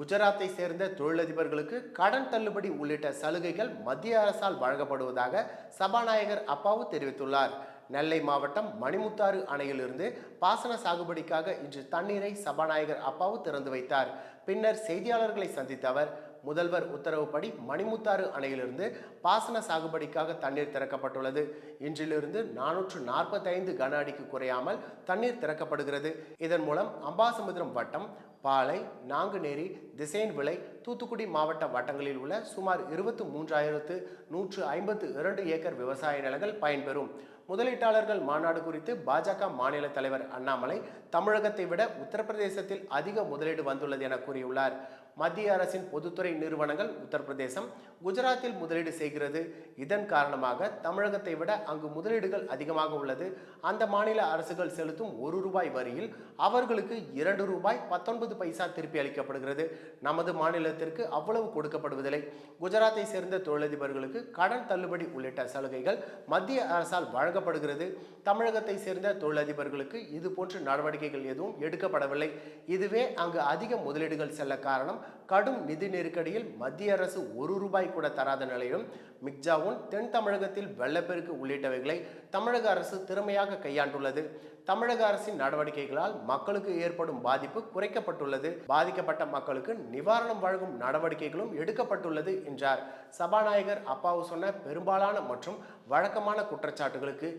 குஜராத்தை சேர்ந்த தொழிலதிபர்களுக்கு கடன் தள்ளுபடி உள்ளிட்ட சலுகைகள் மத்திய அரசால் வழங்கப்படுவதாக சபாநாயகர் அப்பாவு தெரிவித்துள்ளார். நெல்லை மாவட்டம் மணிமுத்தாறு அணையிலிருந்து பாசன சாகுபடிக்காக இன்று தண்ணீரை சபாநாயகர் அப்பாவு திறந்து வைத்தார். பின்னர் செய்தியாளர்களை சந்தித்த அவர் முதல்வர் உத்தரவுப்படி மணிமுத்தாறு அணையிலிருந்து பாசன சாகுபடிக்காக தண்ணீர் திறக்கப்பட்டுள்ளது. இன்றிலிருந்து நானூற்று நாற்பத்தைந்து கன அடிக்கு குறையாமல் தண்ணீர் திறக்கப்படுகிறது. இதன் மூலம் அம்பாசமுத்திரம் வட்டம் பாலை நாங்குநேரி திசையன் விலை தூத்துக்குடி மாவட்ட வட்டங்களில் உள்ள சுமார் இருபத்து மூன்றாயிரத்து நூற்று ஐம்பத்து இரண்டு ஏக்கர் விவசாய நிலங்கள் பயன்பெறும். முதலீட்டாளர்கள் மாநாடு குறித்து பாஜக மாநில தலைவர் அண்ணாமலை தமிழகத்தை விட உத்தரப்பிரதேசத்தில் அதிக முதலீடு வந்துள்ளது என கூறியுள்ளார். மத்திய அரசின் பொதுத்துறை நிறுவனங்கள் உத்தரப்பிரதேசம் குஜராத்தில் முதலீடு செய்கிறது. இதன் காரணமாக தமிழகத்தை விட அங்கு முதலீடுகள் அதிகமாக உள்ளது. அந்த மாநில அரசுகள் செலுத்தும் ஒரு ரூபாய் வரியில் அவர்களுக்கு இரண்டு ரூபாய் பத்தொன்பது பைசா திருப்பி அளிக்கப்படுகிறது. நமது மாநிலத்திற்கு அவ்வளவு கொடுக்கப்படுவதில்லை. குஜராத்தை சேர்ந்த தொழிலதிபர்களுக்கு கடன் தள்ளுபடி உள்ளிட்ட சலுகைகள் மத்திய அரசால் வழங்க வழங்கப்படுகிறது. தமிழகத்தை சேர்ந்த தொழிலதிபர்களுக்கு இது போன்ற நடவடிக்கைகள் எதுவும் எடுக்கப்படவில்லை. இதுவே அங்கு அதிக முதலீடுகள் செல்ல காரணம் கடும் நிதி நெருக்கடியில் மத்திய அரசு ஒரு ரூபாய் கூட தராத நிலையிலும் மிக்ஜாவும் தென் தமிழகத்தில் வெள்ளப்பெருக்கு உள்ளிட்டவைகளை தமிழக அரசு திறமையாக கையாண்டுள்ளது. தமிழக அரசின் நடவடிக்கைகளால் மக்களுக்கு ஏற்படும் பாதிப்பு குறைக்கப்பட்டுள்ளது. பாதிக்கப்பட்ட மக்களுக்கு நிவாரணம் வழங்கும் நடவடிக்கைகளும் எடுக்கப்பட்டுள்ளது என்றார். சபாநாயகர் அப்பாவு சொன்ன பெரும்பாலான மற்றும் வழக்கமான குற்றச்சாட்டுகளுக்கு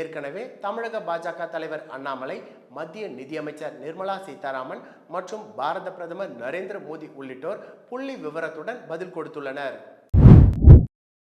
ஏற்கனவே தமிழக பாஜக தலைவர் அண்ணாமலை மத்திய நிதியமைச்சர் நிர்மலா சீதாராமன் மற்றும் பாரத பிரதமர் நரேந்திர மோடி உள்ளிட்ட உள்ளிட்டோர் புள்ளி விவரத்துடன் பதில் கொடுத்துள்ளனர்.